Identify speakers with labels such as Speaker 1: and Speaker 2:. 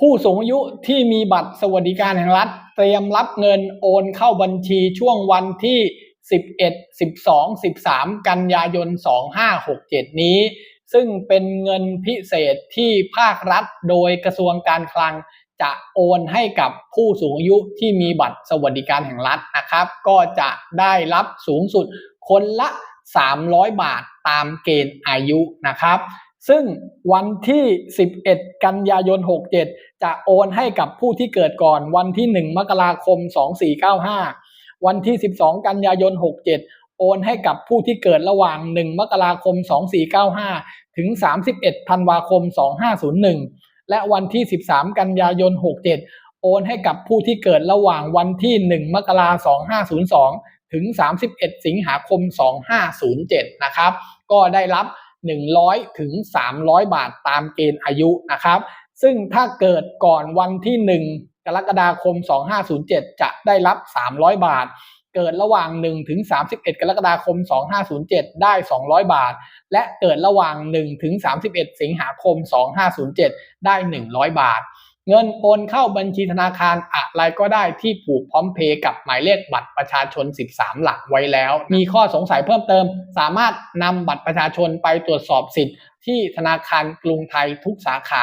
Speaker 1: ผู้สูงอายุที่มีบัตรสวัสดิการแห่งรัฐ เตรียมรับเงินโอนเข้าบัญชีช่วงวันที่ 11 12 13 กันยายน 2567 นี้ ซึ่งเป็นเงินพิเศษที่ภาครัฐโดยกระทรวงการคลังจะโอนให้กับผู้สูงอายุที่มีบัตรสวัสดิการแห่งรัฐนะครับ ก็จะได้รับสูงสุดคนละ 300 บาทตามเกณฑ์อายุนะครับ ซึ่งวันที่ 11 กันยายน 67 จะโอนให้กับผู้ที่เกิดก่อนวันที่ 1 มกราคม 2495 วันที่ 12 กันยายน 67 โอนให้กับผู้ที่เกิดระหว่าง 1 มกราคม 2495 ถึง 31 ธันวาคม 2501 และวันที่ 13 กันยายน 67 โอนให้กับผู้ที่เกิดระหว่างวันที่ 1 มกราคม 2502 ถึง 31 สิงหาคม 2507 นะครับ ก็ได้รับ 100 ถึง 300 บาทตามเกณฑ์อายุนะครับ ซึ่งถ้าเกิดก่อนวันที่ 1 กรกฎาคม 2507 จะได้รับ 300 บาท เกิดระหว่าง 1 ถึง 31 กรกฎาคม 2507 ได้ 200 บาท และเกิดระหว่าง 1 ถึง 31 สิงหาคม 2507 ได้ 100 บาท เงินโอนเข้าบัญชีธนาคารอะไรก็ได้ที่ผูกพร้อมเพย์กับหมายเลขบัตรประชาชน 13 หลักไว้แล้ว มีข้อสงสัยเพิ่มเติม สามารถนำบัตรประชาชนไปตรวจสอบสิทธิ์ที่ธนาคารกรุงไทยทุกสาขา